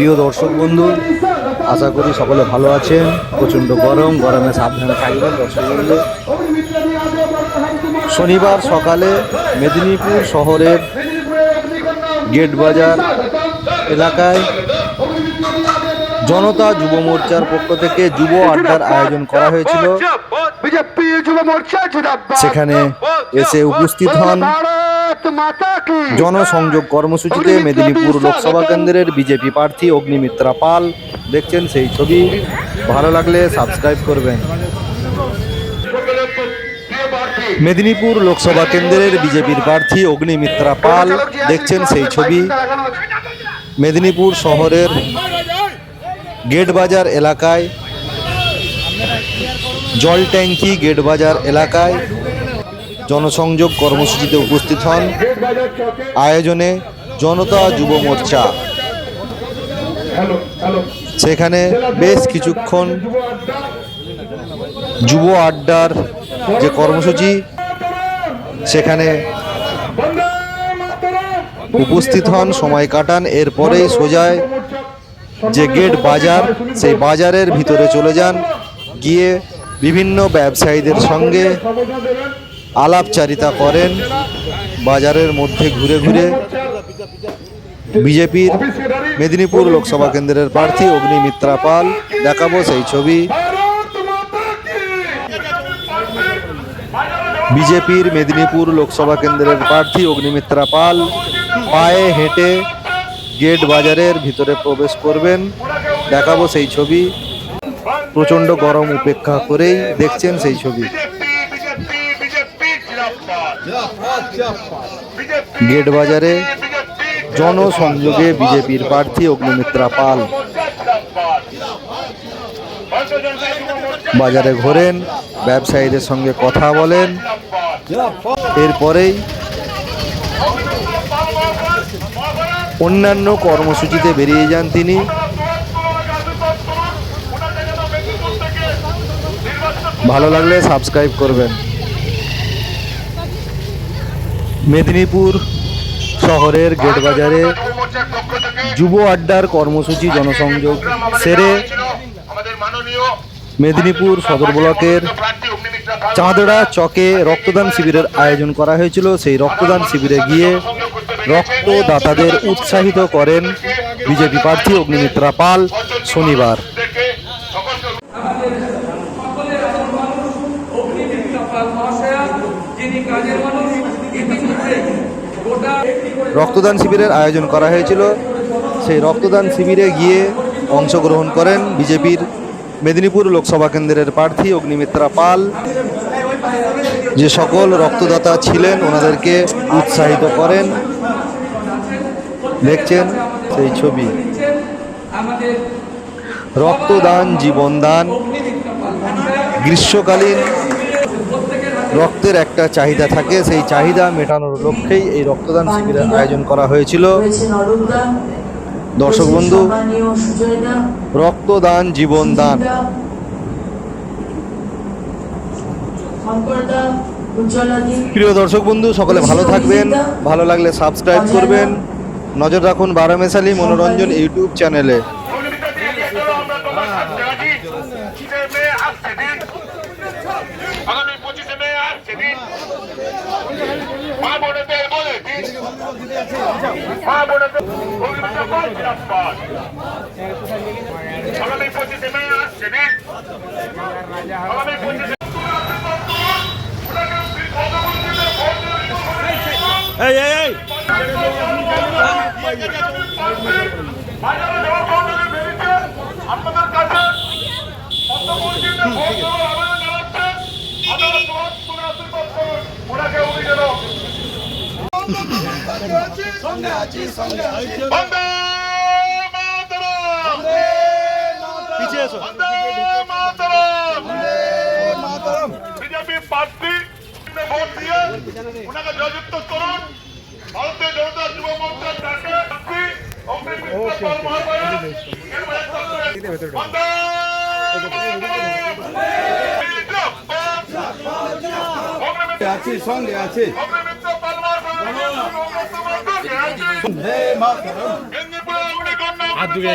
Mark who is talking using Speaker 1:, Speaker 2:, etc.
Speaker 1: প্রিয় দর্শক বন্ধু আশা করি সকলে ভালো আছেন। প্রচণ্ড গরম গরমে সাবধানে থাকবেন দর্শক বন্ধু। শনিবার সকালে মেদিনীপুর শহরের গেট বাজার এলাকায় জনতা যুব মোর্চার পক্ষ থেকে যুব আড্ডার আয়োজন করা হয়েছিল। সেখানে এসে উপস্থিত হন। জনসংযোগ কর্মসূচিতে মেদিনীপুর লোকসভা কেন্দ্রের বিজেপি প্রার্থী অগ্নিমিত্রা পাল দেখছেন সেই ছবি। ভালো লাগলে সাবস্ক্রাইব করবেন। মেদিনীপুর লোকসভা কেন্দ্রের বিজেপির প্রার্থী অগ্নিমিত্রা পাল দেখছেন সেই ছবি। মেদিনীপুর শহরের গেট বাজার এলাকায় জল ট্যাঙ্কি গেট বাজার এলাকায় জনসংযোগ কর্মসূচিতে উপস্থিত হন। আয়োজনে জনতা যুব মোর্চা। সেখানে বেশ কিছুক্ষণ যুব আড্ডার যে কর্মসূচি, সেখানে উপস্থিত হন, সময় কাটান, এরপরেই সোজায় যে গেট বাজার, সেই বাজারের ভিতরে চলে যান। গিয়ে বিভিন্ন ব্যবসায়ীদের সঙ্গে আলাপচারিতা করেন, বাজারের মধ্যে ঘুরে ঘুরে বিজেপির মেদিনীপুর লোকসভা কেন্দ্রের প্রার্থী অগ্নিমিত্রা পাল দেখাবো সেই ছবি। বিজেপির মেদিনীপুর লোকসভা কেন্দ্রের প্রার্থী অগ্নিমিত্রা পাল পায়ে হেঁটে গেট বাজারের ভিতরে প্রবেশ করবেন। দেখাবো সেই ছবি। প্রচণ্ড গরম উপেক্ষা করেই দেখছেন সেই ছবি। গেট বাজারে জনসংযোগে বিজেপির প্রার্থী অগ্নিমিত্রা পাল। বাজারে ঘোরেন, ব্যবসায়ীদের সঙ্গে কথা বলেন। এরপরেই অন্যান্য কর্মসূচিতে বেরিয়ে যান তিনি। ভালো লাগলে সাবস্ক্রাইব করবেন। মেদিনীপুর শহরের গেট বাজারে যুব আড্ডার কর্মসূচি জনসংযোগ সেরে মেদিনীপুর সদর ব্লকের চাঁদড়া চকে রক্তদান শিবিরের আয়োজন করা হয়েছিল। সেই রক্তদান শিবিরে গিয়ে রক্তদাতাদের উৎসাহিত করেন বিজেপি প্রার্থী অগ্নিমিত্রা পাল শনিবার। রক্তদান শিবিরের আয়োজন করা হয়েছিল। সেই রক্তদান শিবিরে গিয়ে অংশগ্রহণ করেন বিজেপির মেদিনীপুর লোকসভা কেন্দ্রের প্রার্থী অগ্নিমিত্রা পাল। যে সকল রক্তদাতা ছিলেন ওনাদেরকে উৎসাহিত করেন। দেখছেন সেই ছবি। রক্তদান জীবনদান গ্রীষ্মকালীন রক্তের একটা চাহিদা থাকে, সেই চাহিদা মেটানোর লক্ষ্যেই এই রক্তদান শিবিরের আয়োজন করা হয়েছিল। দর্শক বন্ধু, রক্তদান
Speaker 2: শঙ্করদা উজ্জ্বলাদি
Speaker 1: প্রিয় দর্শক বন্ধু, সকলে ভালো থাকবেন, ভালো লাগলে সাবস্ক্রাইব করবেন। নজর রাখুন বারামেশালী মনোরঞ্জন ইউটিউব চ্যানেলে।
Speaker 3: আগামী পঁচিশে মে আসছে দিন মা বোনেদের বলে দিন। মা বোনেদের আগামী পঁচিশে মে আসছে দিন আগামী পঁচিশে বাজারে যাওয়ার জন্য আপনাদের কাছে
Speaker 1: পিছিয়ে এসো
Speaker 3: বিজেপি প্রার্থী ভোট দিয়ে ওনাকে জয়যুক্ত করুন। ভারতীয় জনতা যুব মোর্চার ডাকে মহাশয় বন্দে
Speaker 4: আছে সঙ্গে আছে। হাত ধুয়ে